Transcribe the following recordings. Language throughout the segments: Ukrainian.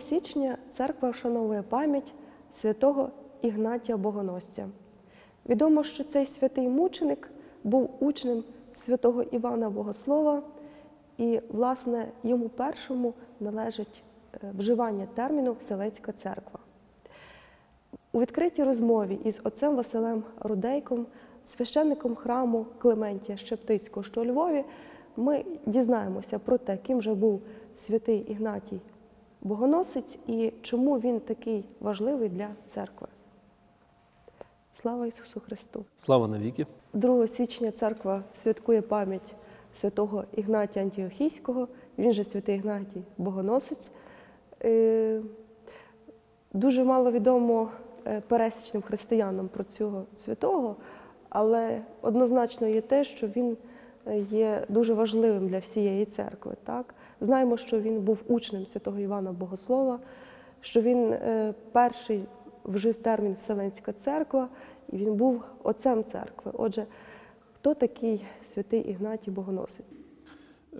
січня церква вшановує пам'ять святого Ігнатія Богоносця. Відомо, що цей святий мученик був учнем святого Івана Богослова, і, власне, йому першому належить е, вживання терміну Вселенська церква. У відкритій розмові із отцем Василем Рудейком, священником храму Клементія Щептицького, що у Львові, ми дізнаємося про те, ким же був святий Ігнатій Богоносець і чому він такий важливий для церкви. Слава Ісусу Христу! Слава навіки! 2 січня церква святкує пам'ять святого Ігнатія Антіохійського, він же святий Ігнатій Богоносець. Е, Дуже мало відомо е, пересічним християнам про цього святого, але однозначно є те, що він е, є дуже важливим для всієї церкви. Так? Знаємо, що він був учнем святого Івана Богослова, що він е, перший вжив термін Вселенська церква, і він був отцем церкви. Отже, хто такий святий Ігнатій Богоносець?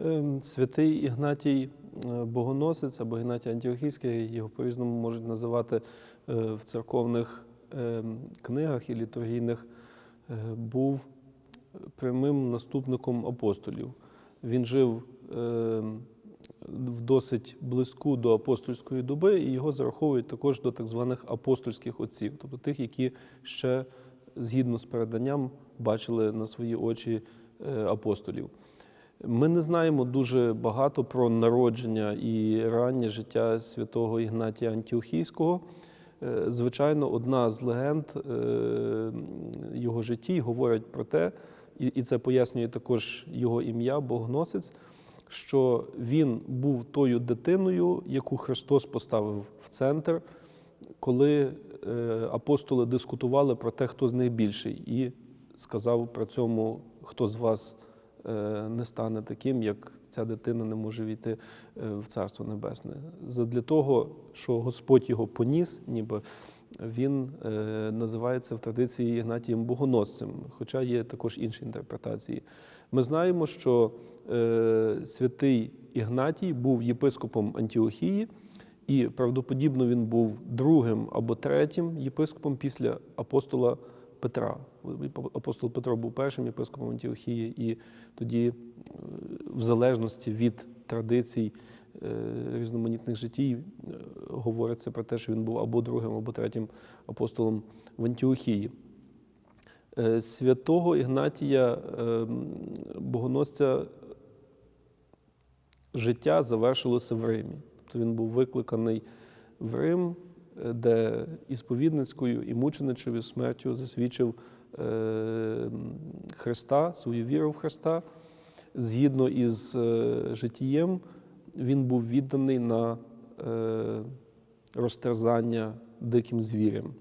Ем, Святий Ігнатій е, Богоносець або Ігнатій Антіохійський, його по-різному можуть називати е, в церковних ем, книгах і літургійних, був прямим наступником апостолів. Він жив ем, в досить близьку до апостольської доби, і його зараховують також до так званих апостольських отців, тобто тих, які ще згідно з переданням бачили на свої очі е, апостолів. Ми не знаємо дуже багато про народження і раннє життя святого Ігнатія Антіохійського. Е, Звичайно, одна з легенд е, його житті говорить про те, і це пояснює також його ім'я, Богоносець, що він був тою дитиною, яку Христос поставив в центр, коли е, апостоли дискутували про те, хто з них більший, і сказав при цьому, хто з вас е, не стане таким, як ця дитина не може війти е, в Царство Небесне. Задля того, що Господь його поніс, ніби він е, називається в традиції Ігнатієм Богоносцем, хоча є також інші інтерпретації. Ми знаємо, що е, святий Ігнатій був єпископом Антіохії, і правдоподібно він був другим або третім єпископом після апостола Петра. Апостол Петро був першим єпископом Антіохії, і тоді, е, в залежності від традицій е, різноманітних життів, е, говориться про те, що він був або другим, або третім апостолом в Антіохії. Святого Ігнатія Богоносця життя завершилося в Римі. Тобто він був викликаний в Рим, де і сповідницькою, і мученичою смертю засвідчив Христа, свою віру в Христа. Згідно із е, життієм, він був відданий на е, розтерзання диким звірям.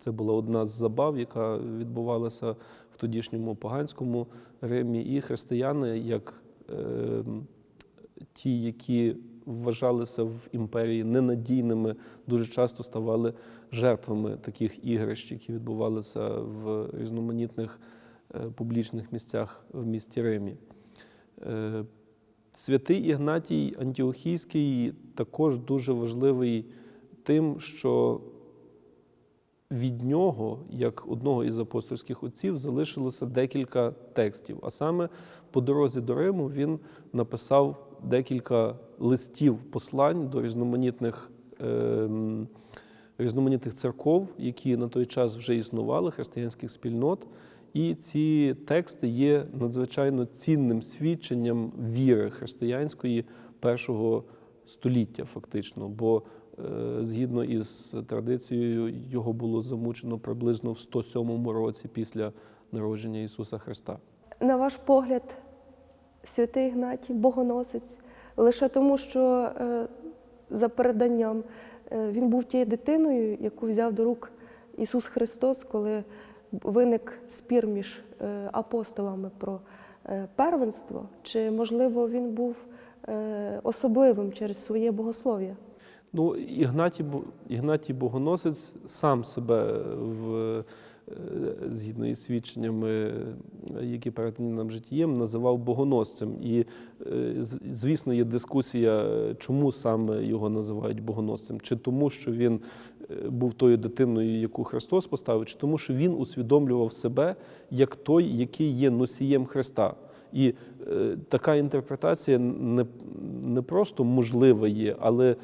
Це була одна з забав, яка відбувалася в тодішньому поганському Римі. І християни, як е, ті, які вважалися в імперії ненадійними, дуже часто ставали жертвами таких ігрищ, які відбувалися в різноманітних е, публічних місцях в місті Римі. Е, Святий Ігнатій Антіохійський також дуже важливий тим, що від нього, як одного із апостольських отців, залишилося декілька текстів. А саме по дорозі до Риму він написав декілька листів послань до різноманітних, е, різноманітних церков, які на той час вже існували, християнських спільнот. І ці тексти є надзвичайно цінним свідченням віри християнської першого століття, фактично. Бо е, згідно із традицією, його було замучено приблизно в 107 році після народження Ісуса Христа. На ваш погляд, святий Ігнатій Богоносець, лише тому, що е, за переданням е, він був тією дитиною, яку взяв до рук Ісус Христос, коли виник спір між е, апостолами про первенство, чи, можливо, він був особливим через своє богослов'я? Ну, Ігнатій, Ігнатій Богоносець сам себе в згідно із свідченнями, е, які передані нам життєм, називав богоносцем. І, е, звісно, є дискусія, е, чому саме його називають богоносцем, чи тому, що він е, був тою дитиною, яку Христос поставив, чи тому, що він усвідомлював себе як той, який є носієм Христа. І е, така інтерпретація не, не просто можлива є, але е,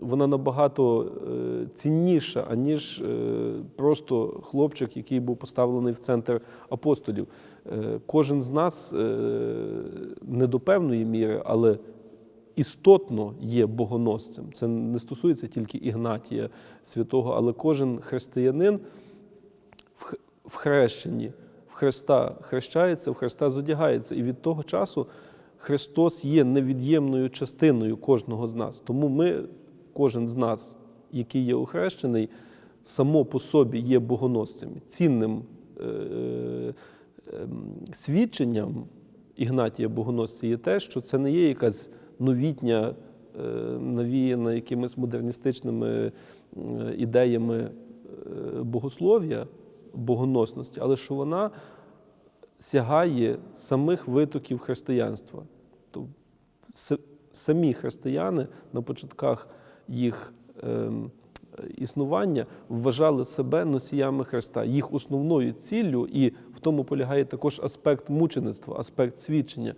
вона набагато е, цінніша, аніж е, просто хлопчик, який був поставлений в центр апостолів. Е, кожен з нас е, не до певної міри, але істотно є богоносцем. Це не стосується тільки Ігнатія святого, але кожен християнин в хрещенні в Христа хрещається, в Христа зодягається. І від того часу Христос є невід'ємною частиною кожного з нас. Тому ми, кожен з нас, який є охрещений, само по собі є богоносцем, цінним е, е, ем, свідченням Ігнатія Богоносця є те, що це не є якась новітня, е, навіяна якимись модерністичними е, ідеями е, богослов'я, богоносності, але що вона сягає самих витоків християнства. То самі християни на початках їх ем, існування вважали себе носіями Христа. Їх основною ціллю, і в тому полягає також аспект мучеництва, аспект свідчення.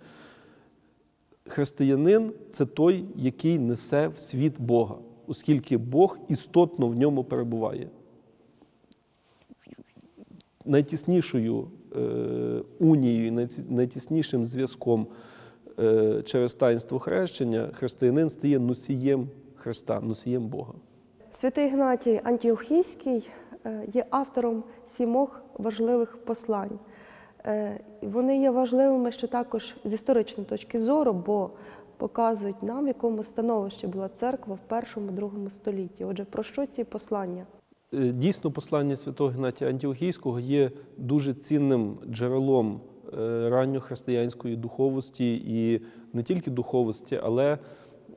Християнин це той, який несе в світ Бога, оскільки Бог істотно в ньому перебуває. Найтіснішою унією, найці- найтіснішим зв'язком е, через таїнство хрещення християнин стає носієм Христа, носієм Бога. Святий Ігнатій Антіохійський е, є автором сімох важливих послань. Е, Вони є важливими ще також з історичної точки зору, бо показують нам, в якому становищі була церква в першому-другому столітті. Отже, про що ці послання? Е, Дійсно, послання святого Гнатія Антіохійського є дуже цінним джерелом е, ранньохристиянської духовості і не тільки духовості, але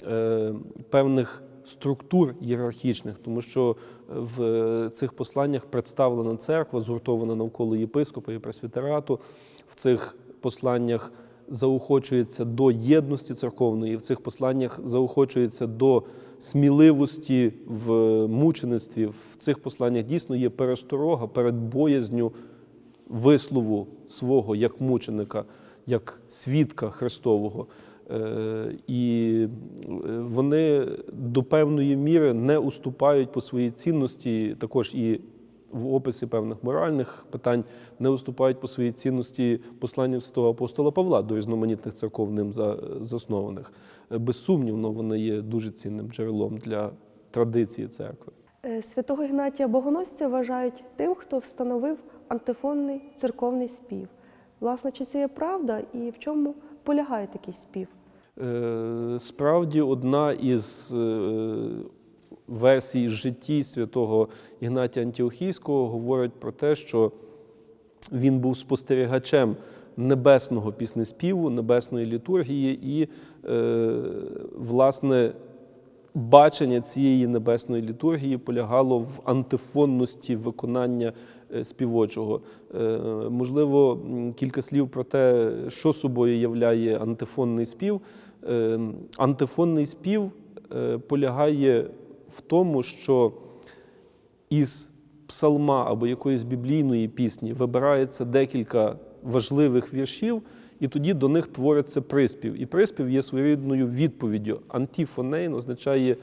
е, певних структур ієрархічних, тому що в цих посланнях представлена церква, згуртована навколо єпископа і пресвітерату. В цих посланнях заохочується до єдності церковної, в цих посланнях заохочується до сміливості в мучеництві. В цих посланнях дійсно є пересторога перед боязню вислову свого як мученика, як свідка Христового. Е, І е, вони до певної міри не уступають по своїй цінності, також і в описі певних моральних питань не уступають по своїй цінності посланням святого апостола Павла до різноманітних церков ним заснованих. Е, Безсумнівно, вони є дуже цінним джерелом для традиції церкви. Е, Святого Ігнатія Богоносця вважають тим, хто встановив антифонний церковний спів. Власне, чи це є правда і в чому полягає такий спів? Е, Справді, одна із версій житті святого Ігнатія Антіохійського говорить про те, що він був спостерігачем небесного піснеспіву, небесної літургії, і, е, власне, бачення цієї небесної літургії полягало в антифонності виконання е, співочого. Е, Можливо, кілька слів про те, що собою являє антифонний спів. Е, Антифонний спів полягає в тому, що із псалма або якоїсь біблійної пісні вибирається декілька важливих віршів, і тоді до них твориться приспів. І приспів є своєрідною відповіддю. Антіфонейн означає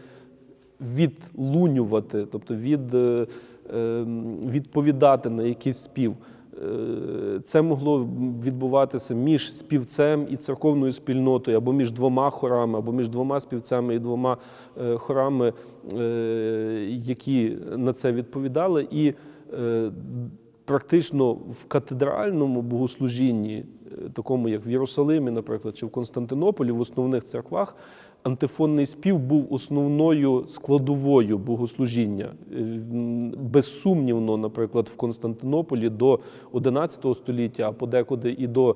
відлунювати, тобто від, е, е, відповідати на якийсь спів. Е, Це могло відбуватися між співцем і церковною спільнотою, або між двома хорами, або між двома співцями і двома е, хорами, е, які на це відповідали. І практично в катедральному богослужінні, такому як в Єрусалимі, наприклад, чи в Константинополі, в основних церквах, антифонний спів був основною складовою богослужіння. Е, Безсумнівно, наприклад, в Константинополі до XI століття, а подекуди і до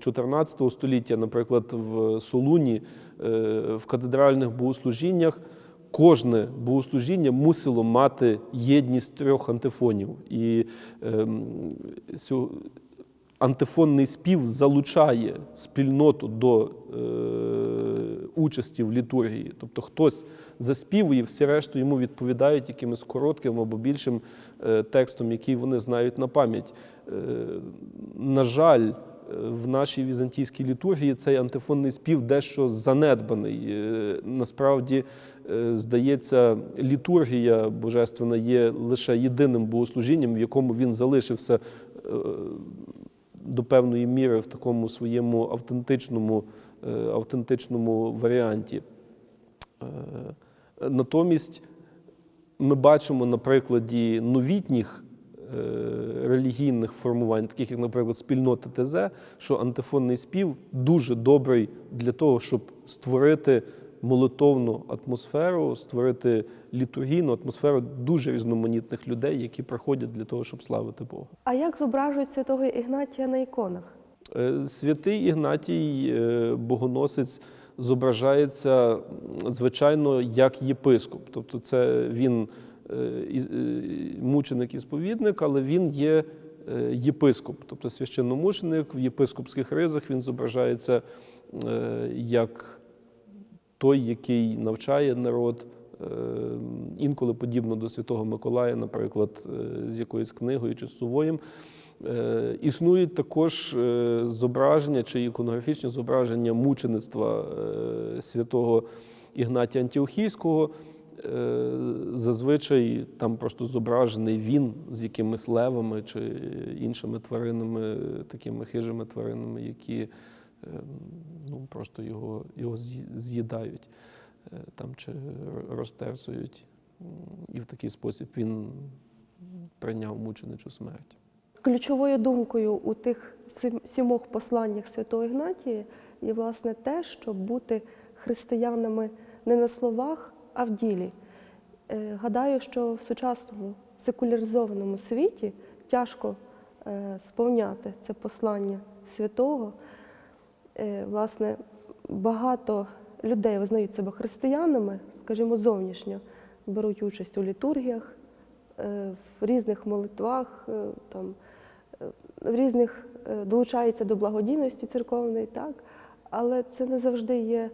14 століття, наприклад, в Солуні, е, в катедральних богослужіннях кожне богослужіння мусило мати єдність трьох антифонів. І сьо- антифонний спів залучає спільноту до е, участі в літургії. Тобто хтось заспівує, всі решту йому відповідають якимось коротким або більшим е, текстом, який вони знають на пам'ять. Е, на жаль, е, в нашій візантійській літургії цей антифонний спів дещо занедбаний. Е, Насправді, е, здається, літургія божественна є лише єдиним богослужінням, в якому він залишився до певної міри в такому своєму автентичному, е, автентичному варіанті. Е, Натомість ми бачимо на прикладі новітніх е, релігійних формувань, таких як, наприклад, спільнота ТЗ, що антифонний спів дуже добрий для того, щоб створити молитовну атмосферу, створити літургійну атмосферу дуже різноманітних людей, які приходять для того, щоб славити Бога. А як зображують святого Ігнатія на іконах? Е, Святий Ігнатій е, Богоносець зображається, звичайно, як єпископ. Тобто, це він е, мученик і сповідник, але він є єпископ, тобто священномученик в єпископських ризах він зображається як той, який навчає народ. е, Інколи подібно до Святого Миколая, наприклад, е, з якоюсь книгою чи з сувоєм. Е, Існують також зображення чи іконографічні зображення мучеництва святого Ігнатія Антіохійського. Зазвичай там просто зображений він з якимись левами чи іншими тваринами, такими хижими тваринами, які ну, просто його, його з'їдають е, там, чи розтерцують. І в такий спосіб він прийняв мученичу смерть. Ключовою думкою у тих сімох посланнях святого Ігнатія є власне те, щоб бути християнами не на словах, а в ділі. Е, Гадаю, що в сучасному секуляризованому світі тяжко е, сповняти це послання святого. Е, Власне, багато людей визнають себе християнами, скажімо, зовнішньо беруть участь у літургіях, е, в різних молитвах, е, там, в різних долучаються до благодійності церковної, так, але це не завжди є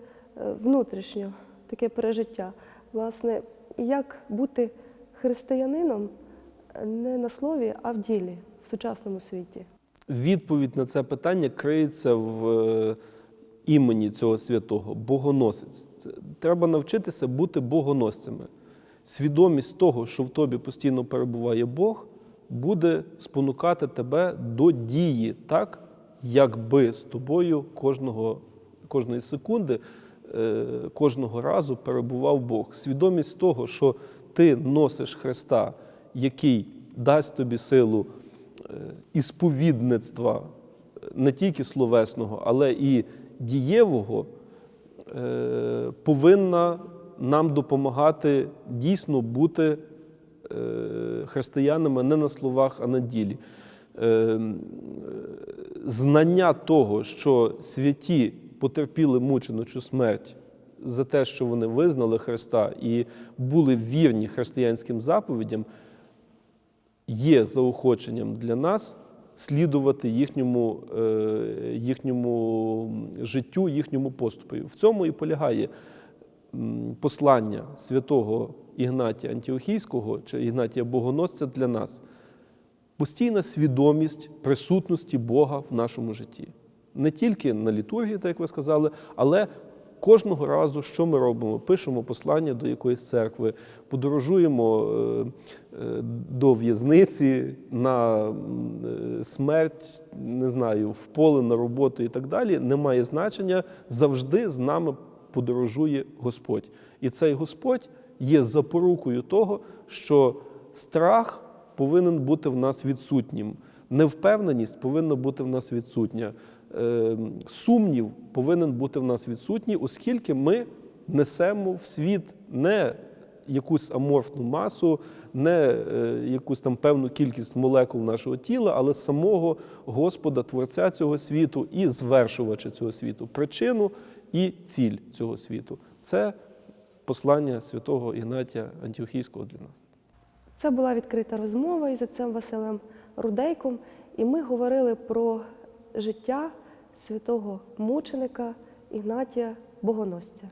внутрішньо таке пережиття. Власне, як бути християнином не на слові, а в ділі в сучасному світі. Відповідь на це питання криється в е, імені цього святого богоносець. Це, треба навчитися бути богоносцями. Свідомість того, що в тобі постійно перебуває Бог, буде спонукати тебе до дії так, якби з тобою кожного, кожної секунди, е, кожного разу перебував Бог. Свідомість того, що ти носиш Христа, який дасть тобі силу ісповідництва е, не тільки словесного, але і дієвого, е, повинна нам допомагати дійсно бути е, християнами не на словах, а на ділі. Е, е, Знання того, що святі потерпіли мученичу смерть за те, що вони визнали Христа і були вірні християнським заповідям, є заохоченням для нас слідувати їхньому, е, їхньому життю, їхньому поступу. В цьому і полягає послання святого Ігнатія Антіохійського чи Ігнатія Богоносця для нас. Постійна свідомість присутності Бога в нашому житті. Не тільки на літургії, так як ви сказали, але кожного разу, що ми робимо? Пишемо послання до якоїсь церкви, подорожуємо е, е, до в'язниці, на е, смерть, не знаю, в поле на роботу і так далі. Немає значення. Завжди з нами подорожує Господь. І цей Господь є запорукою того, що страх повинен бути в нас відсутнім. Невпевненість повинна бути в нас відсутня. Е, Сумнів повинен бути в нас відсутній, оскільки ми несемо в світ не якусь аморфну масу, не е, якусь там певну кількість молекул нашого тіла, але самого Господа, Творця цього світу і звершувача цього світу, причину і ціль цього світу. Це послання святого Ігнатія Антіохійського для нас. Це була відкрита розмова із отцем Василем Рудейком, і ми говорили про життя святого мученика Ігнатія Богоносця.